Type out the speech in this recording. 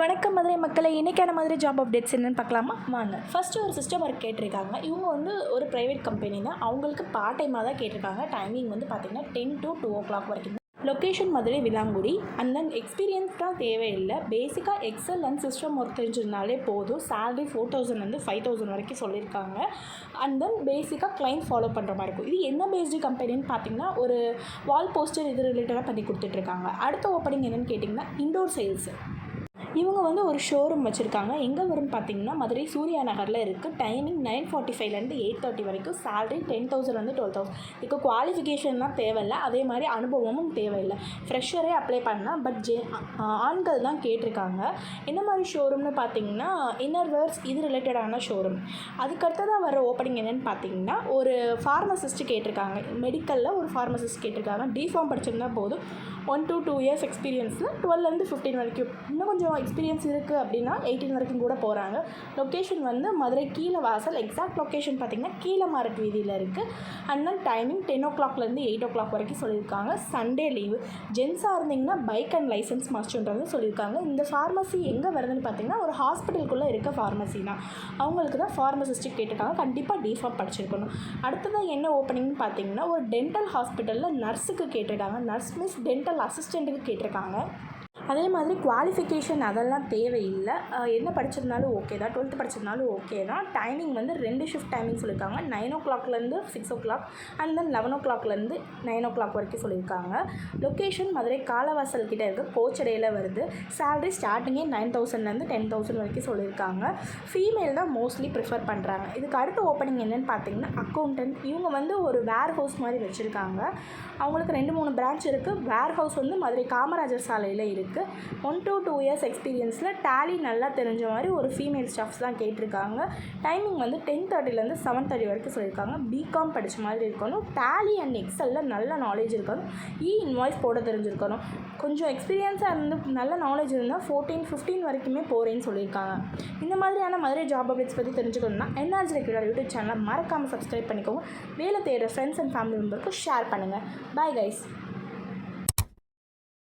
வணக்கம் மதுரை மக்களை இன்றைக்கான மாதிரி ஜாப் அப்டேட்ஸ் என்னன்னு பார்க்கலாமா? வாங்க. ஃபஸ்ட்டு ஒரு சிஸ்டம் ஒர்க் கேட்டிருக்காங்க. இவங்க வந்து ஒரு ப்ரைவேட் கம்பெனி தான். அவங்களுக்கு பார்ட் டைமாக தான் கேட்டிருக்காங்க. டைமிங் வந்து பார்த்திங்கன்னா ten to two o'clock வரைக்கும் location Madurai Vilangudi and then experience தான் தேவையில்லை. பேசிக்காக எக்ஸல் அண்ட் சிஸ்டம் ஒர்க் தெரிஞ்சிருந்தாலே போதும். சேலரி ஃபோர் தௌசண்ட்லேருந்து ஃபைவ் தௌசண்ட் வரைக்கும் சொல்லியிருக்காங்க. அண்ட் தென் பேசிக்காக கிளைண்ட் ஃபாலோ பண்ணுற மாதிரி இருக்கும். இது என்ன பேஸ்டு கம்பெனின்னு பார்த்தீங்கன்னா ஒரு வால் போஸ்டர் இது ரிலேட்டடாக பண்ணி கொடுத்துட்ருக்காங்க அடுத்த ஓப்பனிங் என்னென்னு கேட்டிங்கன்னா இண்டோர் சேல்ஸ் இவங்க வந்து ஒரு ஷோரூம் வச்சுருக்காங்க. எங்கே வரும்னு பார்த்தீங்கன்னா மதுரை சூர்யா நகரில் இருக்குது டைமிங் நைன் ஃபார்ட்டி ஃபைவ்லேருந்து எயிட் தேர்ட்டி வரைக்கும் சேலரி டென் தௌசண்ட்லேருந்து டுவெல் தௌசண்ட் இப்போ குவாலிஃபிகேஷன்லாம் தேவையில்லை. அதே மாதிரி அனுபவமும் தேவையில்லை. ஃப்ரெஷரே அப்ளை பண்ணால் பட் ஜே ஆண்கள் தான் கேட்டிருக்காங்க. என்ன மாதிரி ஷோரூம்னு பார்த்தீங்கன்னா இன்னர்வேர்ஸ் இது ரிலேட்டடான ஷோரூம் அதுக்கடுத்ததாக வர ஓப்பனிங் என்னென்னு பார்த்தீங்கன்னா ஒரு ஃபார்மசிஸ்ட் கேட்டிருக்காங்க. மெடிக்கலில் ஒரு ஃபார்மசிஸ்ட் கேட்டிருக்காங்க. டிஃபார்ம் படிச்சிருந்தா போதும். ஒன் டு டூ இயர்ஸ் எக்ஸ்பீரியன்ஸில் டுவெல்லேருந்து ஃபிஃப்டீன் வரைக்கும். இன்னும் கொஞ்சம் எக்ஸ்பீரியன்ஸ் இருக்குது அப்படின்னா எயிட்டீன் வரைக்கும் கூட போகிறாங்க லொக்கேஷன் வந்து மதுரை கீழே வாசல். எக்ஸாக்ட் லொக்கேஷன் பார்த்திங்கன்னா கீழே மார்க் வீதியில் இருக்குது அண்ட் தென் டைமிங் டென் ஓ கிளாக்லேருந்து எயிட் ஓ கிளாக் வரைக்கும் சொல்லியிருக்காங்க. சண்டே லீவு ஜென்ஸாக இருந்தீங்கன்னா பைக் அண்ட் லைசன்ஸ் மஸ்ட்ன்றது சொல்லியிருக்காங்க. இந்த ஃபார்மசி எங்கே வருதுன்னு பார்த்தீங்கன்னா ஒரு ஹாஸ்பிட்டலுக்குள்ளே இருக்க ஃபார்மசி தான். அவங்களுக்கு தான் ஃபார்மசிஸ்ட்டு கேட்டிருக்காங்க. கண்டிப்பாக டிஃபார்ம் படிச்சிருக்கணும். அடுத்ததாக என்ன ஓப்பனிங்னு பார்த்தீங்கன்னா ஒரு டென்டல் ஹாஸ்பிட்டலில் நர்ஸுக்கு கேட்டிருக்காங்க. நர்ஸ் மிஸ் டென்டல் அசிஸ்டண்ட்டுக்கு கேட்டிருக்காங்க. அதே மாதிரி குவாலிஃபிகேஷன் அதெல்லாம் தேவையில்லை. என்ன படிச்சிருந்தாலும் ஓகே தான். டுவெல்த்து படிச்சிருந்தாலும் ஓகே தான். டைமிங் வந்து ரெண்டு ஷிஃப்ட் டைமிங் சொல்லியிருக்காங்க. நைன் ஓ கிளாக்லேருந்து six o'clock and then eleven ஓ கிளாக்லேருந்து நைன் ஓ கிளாக் வரைக்கும் சொல்லியிருக்காங்க. லொக்கேஷன் மதுரை காலவாசல் கிட்டே இருக்க. கோச்சடையில் வருது. சேலரி ஸ்டார்டிங்கே நைன் தௌசண்ட்லேருந்து டென் தௌசண்ட் வரைக்கும் சொல்லியிருக்காங்க. ஃபீமேல் தான் மோஸ்ட்லி ப்ரிஃபர் பண்ணுறாங்க இதுக்கு அடுத்த ஓப்பனிங் என்னென்னு பார்த்தீங்கன்னா அக்கௌண்டன்ட் இவங்க வந்து ஒரு வேர் ஹவுஸ் மாதிரி வச்சுருக்காங்க. அவங்களுக்கு ரெண்டு மூணு பிரான்ச் இருக்குது வேர் ஹவுஸ் வந்து மதுரை காமராஜர் சாலையில் இருக்குது ஒன் டு டூ இயர்ஸ் எக்ஸ்பீரியன்ஸில் டேலி நல்லா தெரிஞ்ச மாதிரி ஒரு ஃபீமேல் ஸ்டாஃப்ஸ் தான் கேட்டிருக்காங்க. டைமிங் வந்து டென் தேர்ட்டிலேருந்து செவன் தேர்ட்டி வரைக்கும் சொல்லியிருக்காங்க. பிகாம் படித்த மாதிரி இருக்கணும். டேலி அண்ட் எக்ஸலில் நல்ல நாலேஜ் இருக்கணும். இ இன்வாய்ஸ் போட தெரிஞ்சிருக்கணும். கொஞ்சம் எக்ஸ்பீரியன்ஸாக இருந்து நல்ல நாலேஜ் இருந்தால் ஃபோர்டீன் ஃபிஃப்டீன் வரைக்குமே போகிறேன்னு சொல்லியிருக்காங்க. இந்த மாதிரியான மதுரை ஜாப் அப்டேட்ஸ் பற்றி தெரிஞ்சுக்கணும்னா என்ஆர்ஜி ரெகுலர் யூடியூப் சேனலை மறக்காமல் சப்ஸ்கிரைப் பண்ணிக்கோங்க. வேலை தேடுற ஃப்ரெண்ட்ஸ் அண்ட் ஃபேமிலி மெம்பருக்கும் ஷேர் பண்ணுங்கள் பாய் கைஸ்